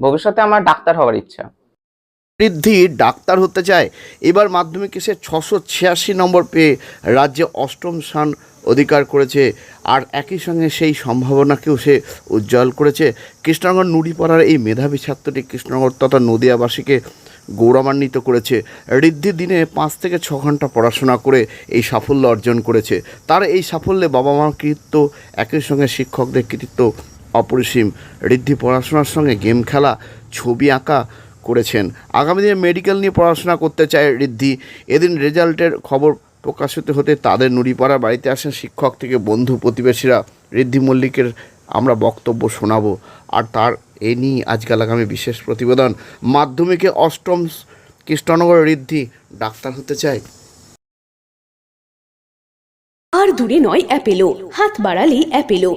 ভবিষ্যতে আমার ডাক্তার হওয়ার ইচ্ছা। ঋদ্ধি ডাক্তার হতে চায়, এবার মাধ্যমিকে সে ছশো ছিয়াশি নম্বর পেয়ে রাজ্যে অষ্টম স্থান অধিকার করেছে, আর একই সঙ্গে সেই সম্ভাবনাকেও সে উজ্জ্বল করেছে। কৃষ্ণনগর নুড়িপাড়ার এই মেধাবী ছাত্রটি কৃষ্ণনগর তথা নদিয়াবাসীকে গৌরবান্বিত করেছে। ঋদ্ধি দিনে পাঁচ থেকে ছ ঘণ্টা পড়াশোনা করে এই সাফল্য অর্জন করেছে। তার এই সাফল্যে বাবা মার কৃতিত্ব, একই সঙ্গে শিক্ষকদের কৃতিত্ব অপরিসীম। ঋদ্ধি পড়াশোনার সঙ্গে গেম খেলা, ছবি আঁকা করেছেন। আগামী দিনে মেডিকেল নিয়ে পড়াশোনা করতে চায় ঋদ্ধি। এদিন রেজাল্টের খবর প্রকাশিত হতে তাদের নুড়িপাড়া বাড়িতে আসেন শিক্ষক থেকে বন্ধু প্রতিবেশীরা। ঋদ্ধি মল্লিকের আমরা বক্তব্য শোনাবো। আর তার এ নিয়ে আজকাল আগামী বিশেষ প্রতিবেদন। মাধ্যমিকে অষ্টম কৃষ্ণনগর ঋদ্ধি ডাক্তার হতে চায়। আর দূরে নয়, অ্যাপেলো। হাত বাড়ালেই Apollo.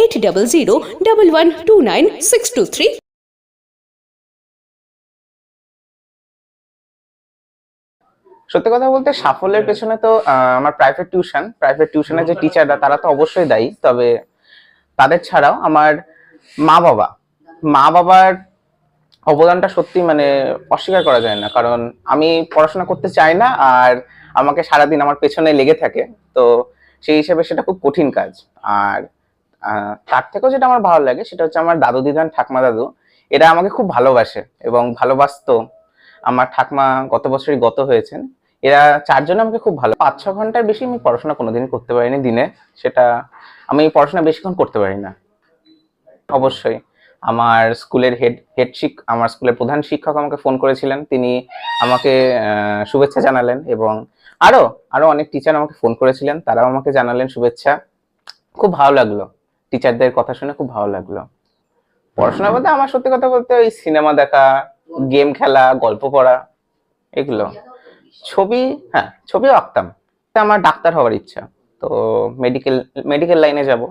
Eight double zero double one two nine six two three সত্যি কথা বলতে সাফল্যের পেছনে তো আমার প্রাইভেট টিউশন প্রাইভেট টিউশনের যে টিচাররা তারা তো অবশ্যই দায়ী, তবে তাদের ছাড়াও আমার মা বাবা। মা বাবার অবদানটা সত্যি মানে অস্বীকার করা যায় না, কারণ আমি পড়াশোনা করতে চাই না, আর আমাকে সারাদিন আমার পেছনে লেগে থাকে, তো সেই হিসেবে সেটা খুব কঠিন কাজ। আর তার থেকেও যেটা আমার ভালো লাগে সেটা হচ্ছে আমার দাদু দিদান ঠাকমা দাদু, এরা আমাকে খুব ভালোবাসে এবং ভালোবাসতো। আমার ঠাকমা গত বছরই গত হয়েছেন। এরা চারজন আমাকে খুব ভালো পাঁচ ছ ঘণ্টার বেশি আমি পড়াশোনা কোনোদিনই করতে পারিনি দিনে। সেটা আমি পড়াশোনা বেশিক্ষণ করতে পারি না। অবশ্যই আমার স্কুলের হেড হেড শিক, আমার স্কুলের প্রধান শিক্ষক আমাকে ফোন করেছিলেন। তিনি আমাকে শুভেচ্ছা জানালেন এবং আরও আরও অনেক টিচার আমাকে ফোন করেছিলেন। তারাও আমাকে জানালেন শুভেচ্ছা। খুব ভালো লাগল। টিচারদের কথা শুনে খুব ভালো লাগল। পড়াশোনা বলতে আমার সত্যি কথা বলতে ওই সিনেমা দেখা গেম খেলা, গল্প পড়া, এগুলো। ছবি হ্যাঁ ছবিও আঁকতাম। তা আমার ডাক্তার হওয়ার ইচ্ছা। তো মেডিকেল মেডিকেল লাইনে যাব।